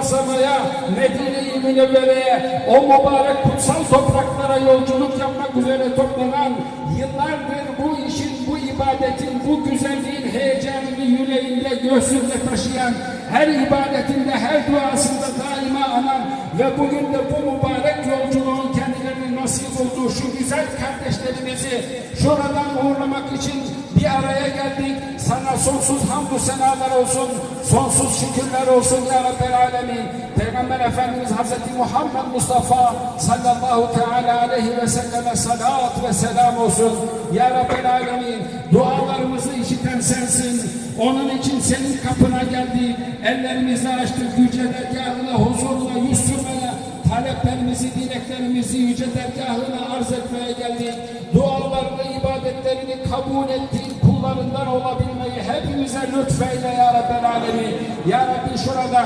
Muazzama'ya, Medine-i Münevvere'ye, o mübarek kutsal topraklara yolculuk yapmak üzere toplanan yıllardır bu işin, bu ibadetin, bu güzelliğin heyecanını yüreğinde, göğsünde taşıyan, her ibadetinde, her duasında daima anan ve bugün de bu mübarek nasip olduğu şu güzel kardeşlerimizi şuradan uğurlamak için bir araya geldik. Sana sonsuz hamdü senalar olsun, sonsuz şükürler olsun ya Rabbel Alemin. Peygamber Efendimiz Hazreti Muhammed Mustafa sallallahu teala aleyhi ve selleme salat ve selam olsun. Ya Rabbel Alemin dualarımızı işiten sensin. Onun için senin kapına geldik. Ellerimizi açtık yüce dileklerimizi yüce dergahına arz etmeye geldik. Dualarını, ibadetlerini kabul ettiğin kullarından olabilmeyi hepimize lütfeyle ya Rabbel Alemin. Ya Rabbi şurada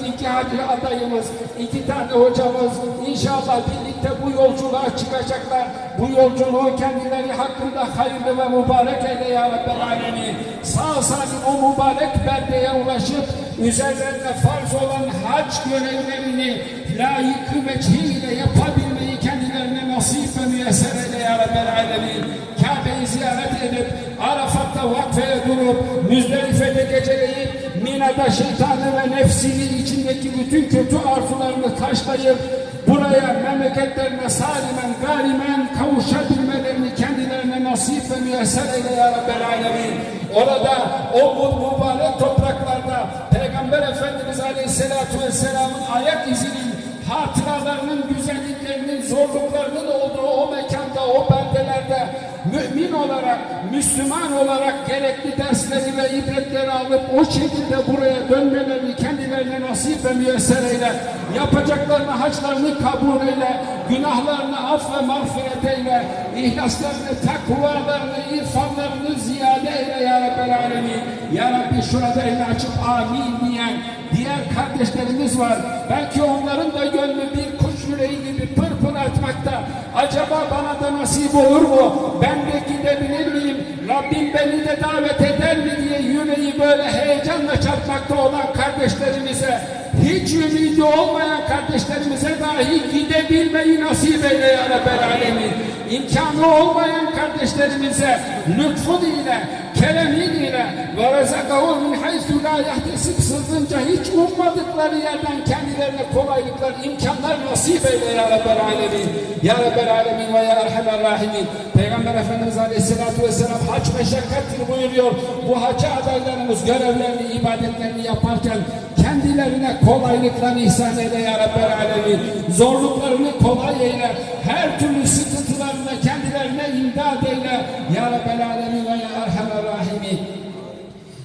42 hacı adayımız, iki tane hocamız inşallah birlikte bu yolculuğa çıkacaklar. Bu yolculuğu kendileri hakkında hayırlı ve mübarek eyle ya Rabbel Alemin. Sağ salim o mübarek beldeye ulaşıp üzerlerine farz olan hac görevlerini layıkı vecihiyle yapabilmeyi kendilerine nasip ve müyesser eyle ya Rabbel Alemin. Kabe'yi ziyaret edip Arafat'ta vakfeye durup Müzdelife'de geceleyip Mina'da şeytanı ve nefsini içindeki bütün kötü arzularını taşlayıp buraya memleketlerine salimen galimen kavuşabilmelerini kendilerine nasip ve müyesser eyle ya Rabbel Alemin. Orada o mübarek topraklarda olarak, Müslüman olarak gerekli dersleri ve ibretleri alıp o şekilde buraya dönmelerini kendilerine nasip ve müyesser eyle. Yapacaklarını, haçlarını kabul eyle. Günahlarını af ve mağfiret eyle. İhlaslarını, takvalarını, irfanlarını ziyade eyle ya Rabbel. Ya Rabbi şurada elini açıp amin diyen diğer kardeşlerimiz var. Belki onların da gönlü bir kuş yüreği gibi pırpır atmakta. Acaba bana da nasip olur mu? Ben de? Rabbim beni de davet eder mi diye yüreği böyle heyecanla çarpmakta olan kardeşlerimize hiç ümidi olmayan kardeşlerimize dahi gidebilmeyi nasip eyle ya Rabbel Alemin. İmkanı olmayan kardeşlerimize lütfun ile, keremin ile ve rezakahu min haythu la yahtesib sızınca hiç ummadıkları yerden kendilerine kolaylıklar, imkanlar nasip eyle ya Rabbel Alemin. Ya Rabbel Alemin ve ya Erhamer Rahimin. Peygamber Efendimiz Aleyhisselatü Vesselam haç meşakkattir buyuruyor. Bu hacı adaylarımız görevlerini, ibadetlerini yaparken kendilerine kolaylıklar ihsan eyle ya Rabbel Alemin. Zorluklarını kolay eyle. Her türlü sıkıntılarına kendilerine imdad eyle. Ya Rabbel Alemin ve ya Erhamer Rahimin.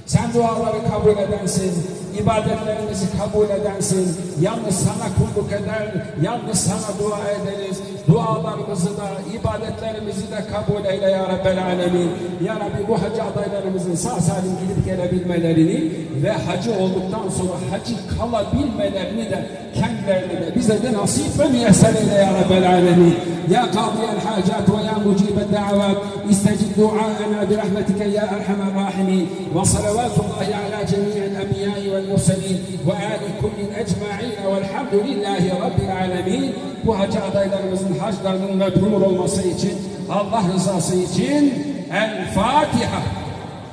Sen duaları kabul edensin, ibadetlerimizi kabul edensin. Yalnız sana kulluk eder, yalnız sana dua ederiz. Dualarımızı da, ibadetlerimizi de kabul eyle ya Rabbel Alemin. Ya Rabbi bu hacı adaylarımızın sağ salim gidip gelebilmelerini ve hacı olduktan sonra hacı kalabilmelerini de kendilerine de bize de nasip ve müyesser eyle ya Rabbel Alemin. Ya kadiyel hacat ve ya mucibet da'avat istecib duaena birahmetike ya erhamer rahimin ve salavatullahi وفضل على جميع الأنبياء والمرسلين وآل كل أجمعين والحمد لله رب العالمين. bu hacı من حجر من olması için الله rızası الفاتحة.